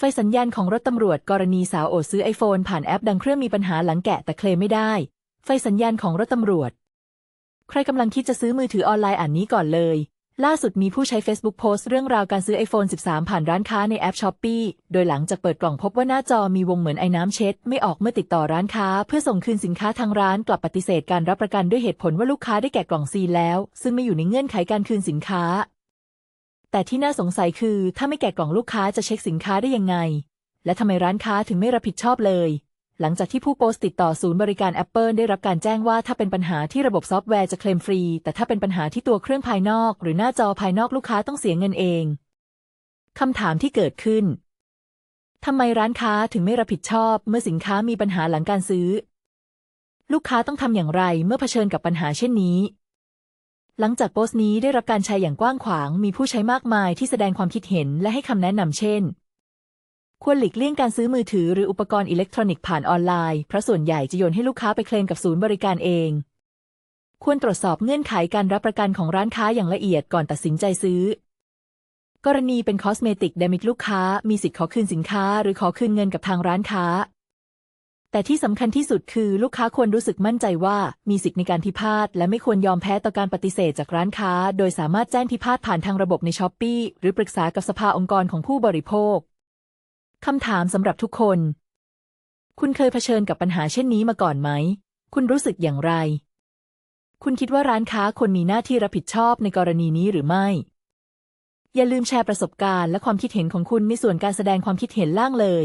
ไฟสัญญาณของรถตำรวจกรณีสาวโอดซื้อไอโฟนผ่านแอปดังเครื่องมีปัญหาหลังแกะแต่เคลมไม่ได้ ไฟสัญญาณของรถตำรวจ ใครกำลังคิดจะซื้อมือถือออนไลน์อ่านนี้ก่อนเลย ล่าสุดมีผู้ใช้ Facebook โพสต์เรื่องราวการซื้อ iPhone 13 ผ่านร้านค้าในแอป s h อ p e e โดยหลังจากเปิดกล่องพบว่าหน้าจอมีวงเหมือนไอ้น้ำเช็ด ไม่ออกเมื่อติดต่อร้านค้า เพื่อส่งคืนสินค้าทางร้านกลับปฏิเสธการรับประกันด้วยเหตุผลว่าลูกค้าได้แกะกล่องซีแล้ว ซึ่งไม่อยู่ในเงื่อนไขการคืนสินค้า แต่ที่น่าสงสัยคือถ้าไม่แกะกล่องลูกค้าจะเช็คสินค้าได้ยังไง และทำไมร้านค้าถึงไม่รับผิดชอบเลย หลังจากที่ผู้โพสต์ติดต่อศูนย์บริการ Apple ได้รับการแจ้งว่าถ้าเป็นปัญหาที่ระบบซอฟต์แวร์จะเคลมฟรี แต่ถ้าเป็นปัญหาที่ตัวเครื่องภายนอก หรือหน้าจอภายนอกลูกค้าต้องเสียเงินเองคำถามที่เกิดขึ้นทำไมร้านค้าถึงไม่รับผิดชอบ เมื่อสินค้ามีปัญหาหลังการซื้อ ลูกค้าต้องทำอย่างไรเมื่อเผชิญกับปัญหาเช่นนี้ หลังจากโพสต์นี้ได้รับการแชร์อย่างกว้างขวาง มีผู้ใช้มากมายที่แสดงความคิดเห็นและให้คำแนะนำเช่น ควรหลีกเลี่ยงการซื้อมือถือหรืออุปกรณ์อิเล็กทรอนิกส์ผ่านออนไลน์เพราะส่วนใหญ่จะโยนให้ลูกค้าไปเคลมกับศูนย์บริการเอง ควรตรวจสอบเงื่อนไขการรับประกันของร้านค้าอย่างละเอียดก่อนตัดสินใจซื้อ กรณีเป็นคอสเมติกเดมิกลูกค้า มีสิทธิ์ขอคืนสินค้า หรือขอคืนเงินกับทางร้านค้า แต่ที่สำคัญที่สุดคือลูกค้าควรรู้สึกมั่นใจว่ามีสิทธิ์ในการพิพาทและไม่ควรยอมแพ้ต่อการปฏิเสธจากร้านค้า โดยสามารถแจ้งพิพาทผ่านทางระบบในช้อปปีหรือปรึกษากับสภาองค์กรของผู้บริโภคคำถามสำหรับทุกคน คุณเคยเผชิญกับปัญหาเช่นนี้มาก่อนไหม คุณรู้สึกอย่างไร คุณคิดว่าร้านค้าควรมีหน้าที่รับผิดชอบในกรณีนี้หรือไม่ อย่าลืมแชร์ประสบการณ์และความคิดเห็นของคุณในส่วนการแสดงความคิดเห็นล่างเลย